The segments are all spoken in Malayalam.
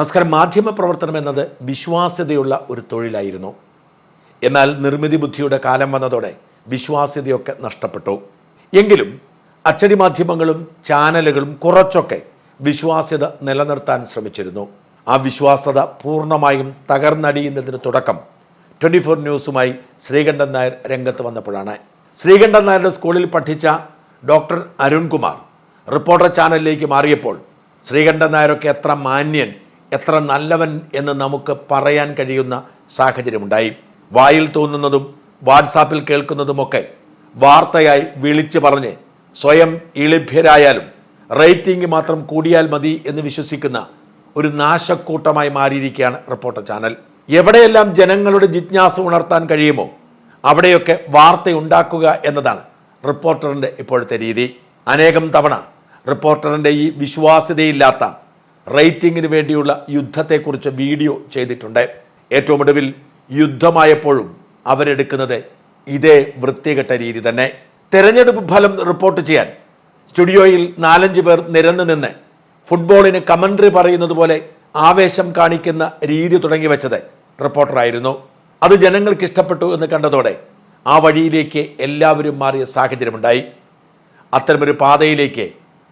നമസ്കാരം. മാധ്യമ പ്രവർത്തനം എന്നത് വിശ്വാസ്യതയുള്ള ഒരു തൊഴിലായിരുന്നു. എന്നാൽ നിർമ്മിതി ബുദ്ധിയുടെ കാലം വന്നതോടെ വിശ്വാസ്യതയൊക്കെ നഷ്ടപ്പെട്ടു. എങ്കിലും അച്ചടി മാധ്യമങ്ങളും ചാനലുകളും കുറച്ചൊക്കെ വിശ്വാസ്യത നിലനിർത്താൻ ശ്രമിച്ചിരുന്നു. ആ വിശ്വാസ്യത പൂർണമായും തകർന്നടിയുന്നതിന് തുടക്കം ട്വന്റി ഫോർ ന്യൂസുമായി ശ്രീകണ്ഠൻ നായർ രംഗത്ത് വന്നപ്പോഴാണ്. ശ്രീകണ്ഠൻ നായരുടെ സ്കൂളിൽ പഠിച്ച ഡോക്ടർ അരുൺകുമാർ റിപ്പോർട്ടർ ചാനലിലേക്ക് മാറിയപ്പോൾ ശ്രീകണ്ഠൻ നായരൊക്കെ എത്ര മാന്യൻ എത്ര നല്ലവൻ എന്ന് നമുക്ക് പറയാൻ കഴിയുന്ന സാഹചര്യമുണ്ടായി. വായിൽ തോന്നുന്നതും വാട്സാപ്പിൽ കേൾക്കുന്നതുമൊക്കെ വാർത്തയായി വിളിച്ചു പറഞ്ഞ് സ്വയം ഇളിഭ്യരായാലും റേറ്റിംഗ് മാത്രം കൂടിയാൽ മതി എന്ന് വിശ്വസിക്കുന്ന ഒരു നാശക്കൂട്ടമായി മാറിയിരിക്കുകയാണ് റിപ്പോർട്ടർ ചാനൽ. എവിടെയെല്ലാം ജനങ്ങളുടെ ജിജ്ഞാസ ഉണർത്താൻ കഴിയുമോ അവിടെയൊക്കെ വാർത്ത ഉണ്ടാക്കുക എന്നതാണ് റിപ്പോർട്ടറിന്റെ ഇപ്പോഴത്തെ രീതി. അനേകം തവണ റിപ്പോർട്ടറിന്റെ ഈ വിശ്വാസ്യതയില്ലാത്ത റേറ്റിംഗിന് വേണ്ടിയുള്ള യുദ്ധത്തെക്കുറിച്ച് വീഡിയോ ചെയ്തിട്ടുണ്ട്. ഏറ്റവും ഒടുവിൽ യുദ്ധമായപ്പോഴും അവരെടുക്കുന്നത് ഇതേ വൃത്തികെട്ട രീതി തന്നെ. തെരഞ്ഞെടുപ്പ് ഫലം റിപ്പോർട്ട് ചെയ്യാൻ സ്റ്റുഡിയോയിൽ നാലഞ്ച് പേർ നിരന്നു നിന്ന് ഫുട്ബോളിന് കമന്ററി പറയുന്നത് പോലെ ആവേശം കാണിക്കുന്ന രീതി തുടങ്ങി വെച്ചത് റിപ്പോർട്ടറായിരുന്നു. അത് ജനങ്ങൾക്ക് ഇഷ്ടപ്പെട്ടു എന്ന് കണ്ടതോടെ ആ വഴിയിലേക്ക് എല്ലാവരും മാറിയ സാഹചര്യമുണ്ടായി. അത്തരമൊരു പാതയിലേക്ക്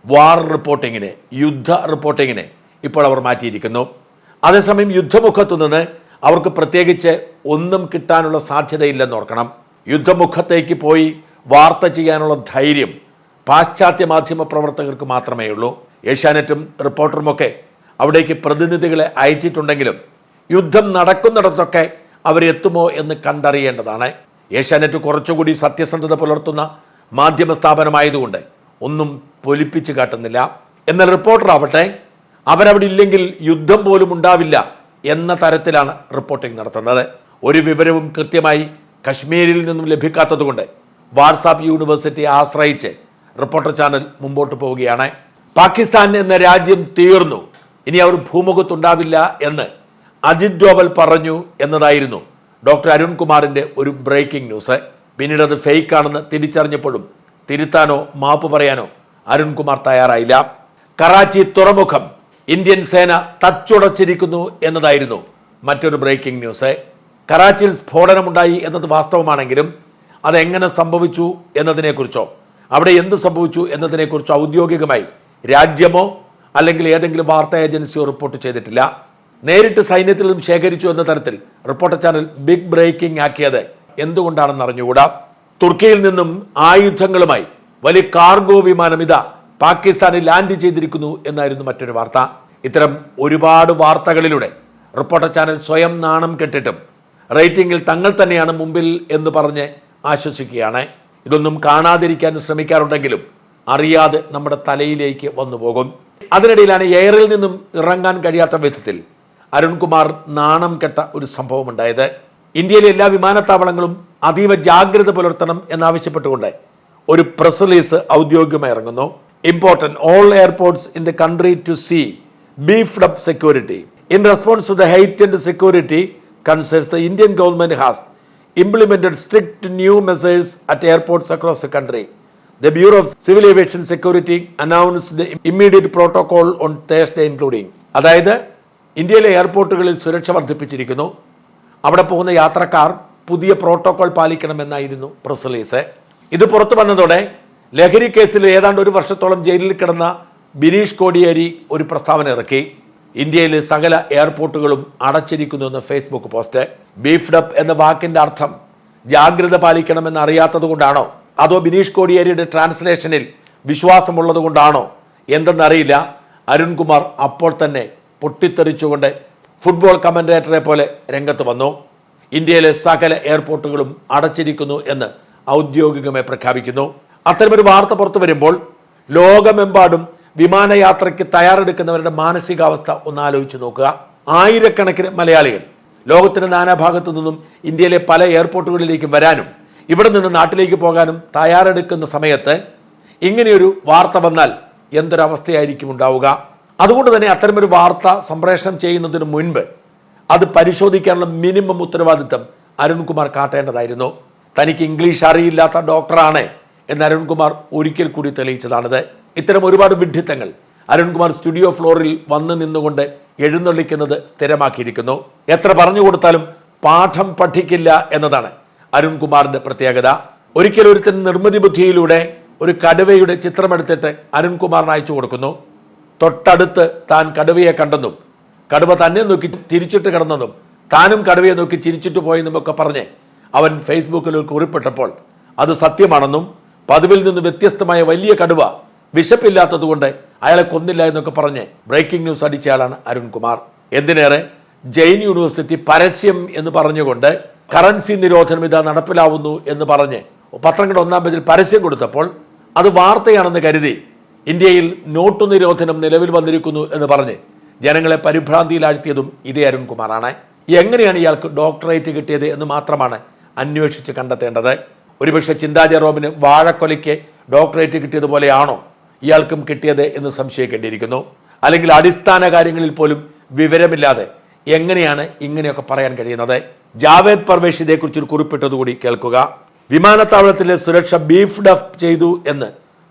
വാർ റിപ്പോർട്ടിങ്ങിന് യുദ്ധ റിപ്പോർട്ടിങ്ങിന് ഇപ്പോൾ അവർ മാറ്റിയിരിക്കുന്നു. അതേസമയം യുദ്ധമുഖത്തു നിന്ന് അവർക്ക് പ്രത്യേകിച്ച് ഒന്നും കിട്ടാനുള്ള സാധ്യതയില്ലെന്ന് ഓർക്കണം. യുദ്ധമുഖത്തേക്ക് പോയി വാർത്ത ചെയ്യാനുള്ള ധൈര്യം പാശ്ചാത്യ മാധ്യമ പ്രവർത്തകർക്ക് മാത്രമേ ഉള്ളൂ. ഏഷ്യാനെറ്റും റിപ്പോർട്ടറുമൊക്കെ അവിടേക്ക് പ്രതിനിധികളെ അയച്ചിട്ടുണ്ടെങ്കിലും യുദ്ധം നടക്കുന്നിടത്തൊക്കെ അവരെത്തുമോ എന്ന് കണ്ടറിയേണ്ടതാണ്. ഏഷ്യാനെറ്റ് കുറച്ചുകൂടി സത്യസന്ധത പുലർത്തുന്ന മാധ്യമ സ്ഥാപനമായതുകൊണ്ട് ഒന്നും പൊലിപ്പിച്ചു കാട്ടുന്നില്ല. എന്നാൽ റിപ്പോർട്ടർ ആവട്ടെ അവരവിടെ ഇല്ലെങ്കിൽ യുദ്ധം പോലും ഉണ്ടാവില്ല എന്ന തരത്തിലാണ് റിപ്പോർട്ടിംഗ് നടത്തുന്നത്. ഒരു വിവരവും കൃത്യമായി കശ്മീരിൽ നിന്നും ലഭിക്കാത്തതുകൊണ്ട് വാട്സാപ്പ് യൂണിവേഴ്സിറ്റി ആശ്രയിച്ച് റിപ്പോർട്ടർ ചാനൽ മുമ്പോട്ട് പോവുകയാണ്. പാകിസ്ഥാൻ എന്ന രാജ്യം തീർന്നു. ഇനി അവർ ഭൂമുഖത്തുണ്ടാവില്ല എന്ന് അജിത് ഡോവൽ പറഞ്ഞു എന്നതായിരുന്നു ഡോക്ടർ അരുൺകുമാറിന്റെ ഒരു ബ്രേക്കിംഗ് ന്യൂസ് പിന്നീട് അത് ഫേക്ക് ആണെന്ന് തിരിച്ചറിഞ്ഞപ്പോഴും തിരുത്താനോ മാപ്പ് പറയാനോ അരുൺകുമാർ തയ്യാറായില്ല. കറാച്ചി തുറമുഖം ഇന്ത്യൻ സേന തച്ചുടച്ചിരിക്കുന്നു എന്നതായിരുന്നു മറ്റൊരു ബ്രേക്കിംഗ് ന്യൂസ് കറാച്ചിയിൽ സ്ഫോടനമുണ്ടായി എന്നത് വാസ്തവമാണെങ്കിലും അതെങ്ങനെ സംഭവിച്ചു എന്നതിനെക്കുറിച്ചോ അവിടെ എന്ത് സംഭവിച്ചു എന്നതിനെക്കുറിച്ചോ ഔദ്യോഗികമായി രാജ്യമോ അല്ലെങ്കിൽ ഏതെങ്കിലും വാർത്താ ഏജൻസിയോ റിപ്പോർട്ട് ചെയ്തിട്ടില്ല. നേരിട്ട് സൈന്യത്തിൽ നിന്നും ശേഖരിച്ചു എന്ന തരത്തിൽ റിപ്പോർട്ടർ ചാനൽ ബിഗ് ബ്രേക്കിംഗ് ആക്കിയത് എന്തുകൊണ്ടാണെന്ന് അറിഞ്ഞുകൂടാ തുർക്കിയിൽ നിന്നും ആയുധങ്ങളുമായി വലിയ കാർഗോ വിമാനം ഇതാ പാകിസ്ഥാനിൽ ലാൻഡ് ചെയ്തിരിക്കുന്നു എന്നായിരുന്നു മറ്റൊരു വാർത്ത. ഇത്തരം ഒരുപാട് വാർത്തകളിലൂടെ റിപ്പോർട്ടർ ചാനൽ സ്വയം നാണം കെട്ടിട്ടും റേറ്റിംഗിൽ തങ്ങൾ തന്നെയാണ് മുമ്പിൽ എന്ന് പറഞ്ഞ് ആശ്വസിക്കുകയാണ്. ഇതൊന്നും കാണാതിരിക്കാൻ ശ്രമിക്കാറുണ്ടെങ്കിലും അറിയാതെ നമ്മുടെ തലയിലേക്ക് വന്നു പോകും. അതിനിടയിലാണ് എയറിൽ നിന്നും ഇറങ്ങാൻ കഴിയാത്ത വിധത്തിൽ അരുൺകുമാർ നാണം കെട്ട ഒരു സംഭവം ഉണ്ടായത് ഇന്ത്യയിലെ എല്ലാ വിമാനത്താവളങ്ങളും അതീവ ജാഗ്രത പുലർത്തണം എന്നാവശ്യപ്പെട്ടുകൊണ്ട് ഒരു പ്രസ് റിലീസ് ഔദ്യോഗികമായി ഇറങ്ങുന്നു. Important all airports in the country to see beefed up security in response to the heightened security concerns the Indian government has implemented strict new measures at airports across the country. The Bureau of Civil Aviation Security announced the immediate protocol on Thursday including. അതായത് ഇന്ത്യയിലെ എയർപോർട്ടുകളിൽ സുരക്ഷ വർദ്ധിപ്പിച്ചിരിക്കുന്നു. അവിടെ പോകുന്ന യാത്രക്കാർ പുതിയ പ്രോട്ടോകോൾ പാലിക്കണമെന്നായിരുന്നു പ്രസ് റിലീസ് ഇത് പുറത്തു വന്നതോടെ ലഹരി കേസിൽ ഏതാണ്ട് ഒരു വർഷത്തോളം ജയിലിൽ കിടന്ന ബിനീഷ് കോടിയേരി ഒരു പ്രസ്താവന ഇറക്കി. ഇന്ത്യയിലെ സകല എയർപോർട്ടുകളും അടച്ചിരിക്കുന്നുവെന്ന് ഫേസ്ബുക്ക് പോസ്റ്റ്. ബീഫ്ഡ് അപ്പ് എന്ന വാക്കിന്റെ അർത്ഥം ജാഗ്രത പാലിക്കണമെന്ന് അറിയാത്തത് കൊണ്ടാണോ അതോ ബിനീഷ് കോടിയേരിയുടെ ട്രാൻസ്ലേഷനിൽ വിശ്വാസമുള്ളത് കൊണ്ടാണോ എന്തെന്നറിയില്ല. അരുൺകുമാർ അപ്പോൾ തന്നെ പൊട്ടിത്തെറിച്ചുകൊണ്ട് ഫുട്ബോൾ കമന്റേറ്ററെ പോലെ രംഗത്ത് വന്നു. ഇന്ത്യയിലെ സകല എയർപോർട്ടുകളും അടച്ചിരിക്കുന്നു എന്ന് ഔദ്യോഗികമായി പ്രഖ്യാപിക്കുന്നു. അത്തരമൊരു വാർത്ത പുറത്തു വരുമ്പോൾ ലോകമെമ്പാടും വിമാനയാത്രയ്ക്ക് തയ്യാറെടുക്കുന്നവരുടെ മാനസികാവസ്ഥ ഒന്ന് ആലോചിച്ച് നോക്കുക. ആയിരക്കണക്കിന് മലയാളികൾ ലോകത്തിന്റെ നാനാഭാഗത്തു നിന്നും ഇന്ത്യയിലെ പല എയർപോർട്ടുകളിലേക്കും വരാനും ഇവിടെ നിന്ന് നാട്ടിലേക്ക് പോകാനും തയ്യാറെടുക്കുന്ന സമയത്ത് ഇങ്ങനെയൊരു വാർത്ത വന്നാൽ എന്തൊരവസ്ഥയായിരിക്കും ഉണ്ടാവുക? അതുകൊണ്ട് തന്നെ അത്തരമൊരു വാർത്ത സംപ്രേഷണം ചെയ്യുന്നതിന് മുൻപ് അത് പരിശോധിക്കാനുള്ള മിനിമം ഉത്തരവാദിത്തം അരുൺകുമാർ കാട്ടേണ്ടതായിരുന്നു. തനിക്ക് ഇംഗ്ലീഷ് അറിയില്ലാത്ത ഡോക്ടറാണ് എന്ന് അരുൺകുമാർ ഒരിക്കൽ കൂടി തെളിയിച്ചതാണിത്. ഇത്തരം ഒരുപാട് വിഡ്ഢിത്തങ്ങൾ അരുൺകുമാർ സ്റ്റുഡിയോ ഫ്ലോറിൽ വന്നു നിന്നുകൊണ്ട് എഴുന്നള്ളിക്കുന്നത് സ്ഥിരമാക്കിയിരിക്കുന്നു. എത്ര പറഞ്ഞു കൊടുത്താലും പാഠം പഠിക്കില്ല എന്നതാണ് അരുൺകുമാറിന്റെ പ്രത്യേകത. ഒരിക്കൽ ഒരുത്തൻ നിർമ്മിതി ബുദ്ധിയിലൂടെ ഒരു കടുവയുടെ ചിത്രമെടുത്തിട്ട് അരുൺകുമാറിന് അയച്ചു കൊടുക്കുന്നു. തൊട്ടടുത്ത് താൻ കടുവയെ കണ്ടെന്നും കടുവ തന്നെ നോക്കി തിരിച്ചിട്ട് കിടന്നെന്നും താനും കടുവയെ നോക്കി ചിരിച്ചിട്ട് പോയെന്നും ഒക്കെ പറഞ്ഞ് അവൻ ഫേസ്ബുക്കിൽ ഒരു കുറിപ്പിട്ടപ്പോൾ അത് സത്യമാണെന്നും പതിവിൽ നിന്ന് വ്യത്യസ്തമായ വലിയ കടുവ വിശപ്പില്ലാത്തതുകൊണ്ട് അയാളെ കൊന്നില്ല എന്നൊക്കെ പറഞ്ഞ് ബ്രേക്കിംഗ് ന്യൂസ് അടിച്ചയാളാണ് അരുൺകുമാർ. എന്തിനേറെ? ജെയിൻ യൂണിവേഴ്സിറ്റി പരസ്യം എന്ന് പറഞ്ഞുകൊണ്ട് കറൻസി നിരോധനം ഇതാ നടപ്പിലാവുന്നു എന്ന് പറഞ്ഞ് പത്രങ്ങളുടെ ഒന്നാം പേജിൽ പരസ്യം കൊടുത്തപ്പോൾ അത് വാർത്തയാണെന്ന് കരുതി ഇന്ത്യയിൽ നോട്ടു നിരോധനം നിലവിൽ വന്നിരിക്കുന്നു എന്ന് പറഞ്ഞ് ജനങ്ങളെ പരിഭ്രാന്തിയിലാഴ്ത്തിയതും ഇതേ അരുൺകുമാറാണ്. എങ്ങനെയാണ് ഇയാൾക്ക് ഡോക്ടറേറ്റ് കിട്ടിയത് എന്ന് മാത്രമാണ് അന്വേഷിച്ച് കണ്ടെത്തേണ്ടത്? ഒരുപക്ഷെ ചിന്താ ജെറോമിന് വാഴക്കൊലയ്ക്ക് ഡോക്ടറേറ്റ് കിട്ടിയതുപോലെയാണോ ഇയാൾക്കും കിട്ടിയത് എന്ന് സംശയിക്കേണ്ടിയിരിക്കുന്നു. അല്ലെങ്കിൽ അടിസ്ഥാന കാര്യങ്ങളിൽ പോലും വിവരമില്ലാതെ എങ്ങനെയാണ് ഇങ്ങനെയൊക്കെ പറയാൻ കഴിയുന്നത്? ജാവേദ് പർവേഷ് ഇതേക്കുറിച്ച് ഒരു കുറിപ്പിട്ടതുകൂടി കേൾക്കുക. വിമാനത്താവളത്തിലെ സുരക്ഷ ബീഫ്ഡ് അപ്പ് ചെയ്തു എന്ന്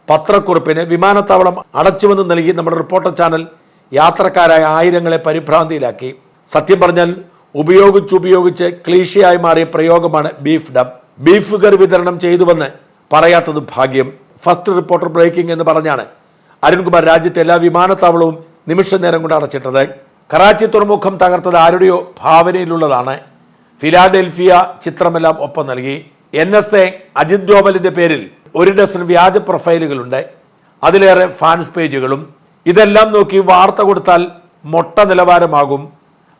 പത്രക്കുറിപ്പിന് വിമാനത്താവളം അടച്ചുവെന്ന് നൽകി നമ്മുടെ റിപ്പോർട്ടർ ചാനൽ യാത്രക്കാരായ ആയിരങ്ങളെ പരിഭ്രാന്തിയിലാക്കി. സത്യം പറഞ്ഞാൽ ഉപയോഗിച്ചുപയോഗിച്ച് ക്ലീശയായി മാറിയ പ്രയോഗമാണ് ബീഫ് ഡബ് ബീഫ് കറി വിതരണം ചെയ്തുവെന്ന് പറയാത്തത് ഭാഗ്യം. ഫസ്റ്റ് റിപ്പോർട്ടർ ബ്രേക്കിംഗ് എന്ന് പറഞ്ഞാണ് അരുൺകുമാർ രാജ്യത്തെ എല്ലാ വിമാനത്താവളവും നിമിഷ നേരം കൊണ്ട് അടച്ചിട്ടത്. കറാച്ചി തുറമുഖം തകർത്തത് ആരുടെയോ ഭാവനയിലുള്ളതാണ്. ഫിലാഡൽഫിയ ചിത്രമെല്ലാം ഒപ്പം നൽകി. എൻ എസ് എ അജിത് ഡോവലിന്റെ പേരിൽ ഒരു ഡസൻ വ്യാജ പ്രൊഫൈലുകളുണ്ട്. അതിലേറെ ഫാൻസ് പേജുകളും. ഇതെല്ലാം നോക്കി വാർത്ത കൊടുത്താൽ മൊട്ട നിലവാരമാകും.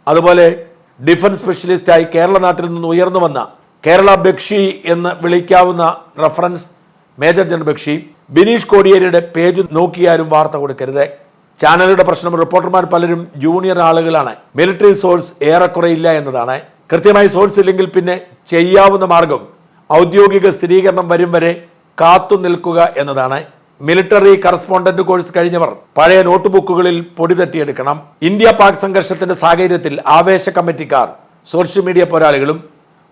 അതുപോലെ ഡിഫൻസ് സ്പെഷ്യലിസ്റ്റായി കേരള നാട്ടിൽ നിന്ന് ഉയർന്നു വന്ന കേരള ബക്ഷി എന്ന് വിളിക്കാവുന്ന reference major general Bakshi. Bineesh കോടിയേരിയുടെ page നോക്കിയാലും വാർത്ത കൊടുക്കരുത്. ചാനലുടെ പ്രശ്നം റിപ്പോർട്ടർമാർ പലരും ജൂനിയർ ആളുകളാണ്. മിലിറ്ററി സോഴ്സ് ഏറെക്കുറെ ഇല്ല എന്നതാണ്. കൃത്യമായി സോഴ്സ് ഇല്ലെങ്കിൽ പിന്നെ ചെയ്യാവുന്ന മാർഗം ഔദ്യോഗിക സ്ഥിരീകരണം വരും വരെ കാത്തു നിൽക്കുക എന്നതാണ്. മിലിറ്ററി കറസ്പോണ്ടന്റ് കോഴ്സ് കഴിഞ്ഞവർ പഴയ നോട്ട് ബുക്കുകളിൽ പൊടി തട്ടിയെടുക്കണം. ഇന്ത്യ പാക് സംഘർഷത്തിന്റെ സാഹചര്യത്തിൽ ആവേശ കമ്മിറ്റിക്കാർ സോഷ്യൽ മീഡിയ പോരാളികളും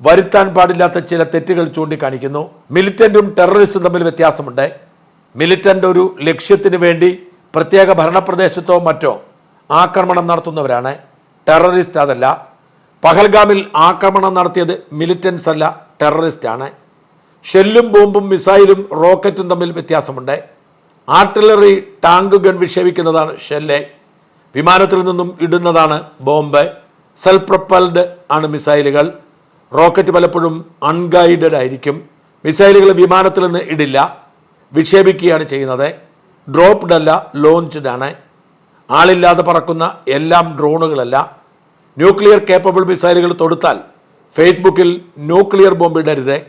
വരുത്താൻ പാടില്ലാത്ത ചില തെറ്റുകൾ ചൂണ്ടിക്കാണിക്കുന്നു. മിലിറ്റന്റും ടെററിസ്റ്റും തമ്മിൽ വ്യത്യാസമുണ്ട്. മിലിറ്റന്റ് ഒരു ലക്ഷ്യത്തിന് വേണ്ടി പ്രത്യേക ഭരണപ്രദേശത്തോ മറ്റോ ആക്രമണം നടത്തുന്നവരാണ്. ടെററിസ്റ്റ് അതല്ല. പഹൽഗാമിൽ ആക്രമണം നടത്തിയത് മിലിറ്റൻസ് അല്ല ടെററിസ്റ്റ് ആണ്. ഷെല്ലും ബോംബും മിസൈലും റോക്കറ്റും തമ്മിൽ വ്യത്യാസമുണ്ട്. ആർട്ടിലറി ടാങ്ക് ഗൺ വിക്ഷേപിക്കുന്നതാണ് ഷെല്ല്. വിമാനത്തിൽ നിന്നും ഇടുന്നതാണ് ബോംബ്. സെൽഫ് പ്രൊപ്പൽഡ് ആണ് മിസൈലുകൾ. റോക്കറ്റ് പലപ്പോഴും അൺഗൈഡഡ് ആയിരിക്കും. മിസൈലുകൾ വിമാനത്തിൽ നിന്ന് ഇടില്ല. വിക്ഷേപിക്കുകയാണ് ചെയ്യുന്നത്. ഡ്രോപ്ഡ് അല്ല ലോഞ്ച്ഡ് ആണ്. ആളില്ലാതെ പറക്കുന്ന എല്ലാം ഡ്രോണുകളല്ല. ന്യൂക്ലിയർ കേപ്പബിൾ മിസൈലുകൾ തൊടുത്താൽ ഫേസ്ബുക്കിൽ ന്യൂക്ലിയർ ബോംബ് ഇടരുത്.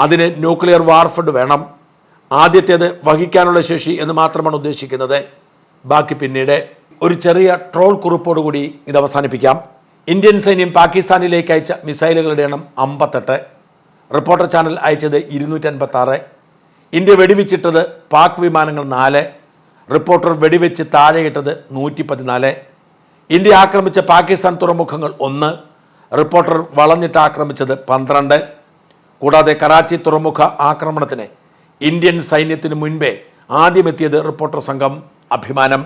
അതിന് ന്യൂക്ലിയർ വാർഫഡ് വേണം. ആദ്യത്തേത് വഹിക്കാനുള്ള ശേഷി എന്ന് മാത്രമാണ് ഉദ്ദേശിക്കുന്നത്. ബാക്കി പിന്നീട് ഒരു ചെറിയ ട്രോൾ കുറിപ്പോടുകൂടി ഇത് അവസാനിപ്പിക്കാം. ഇന്ത്യൻ സൈന്യം പാകിസ്ഥാനിലേക്ക് അയച്ച മിസൈലുകളുടെ എണ്ണം അമ്പത്തെട്ട്. റിപ്പോർട്ടർ ചാനൽ അയച്ചത് ഇരുന്നൂറ്റൻപത്താറ്. ഇന്ത്യ വെടിവെച്ചിട്ടത് പാക് വിമാനങ്ങൾ നാല്. റിപ്പോർട്ടർ വെടിവെച്ച് താഴെയിട്ടത് നൂറ്റി പതിനാല് ഇന്ത്യ ആക്രമിച്ച പാകിസ്ഥാൻ തുറമുഖങ്ങൾ ഒന്ന്. റിപ്പോർട്ടർ വളഞ്ഞിട്ട് ആക്രമിച്ചത് പന്ത്രണ്ട്. കൂടാതെ കറാച്ചി തുറമുഖ ആക്രമണത്തിന് ഇന്ത്യൻ സൈന്യത്തിന് മുൻപേ ആദ്യമെത്തിയത് റിപ്പോർട്ടർ സംഘം. അഭിമാനം.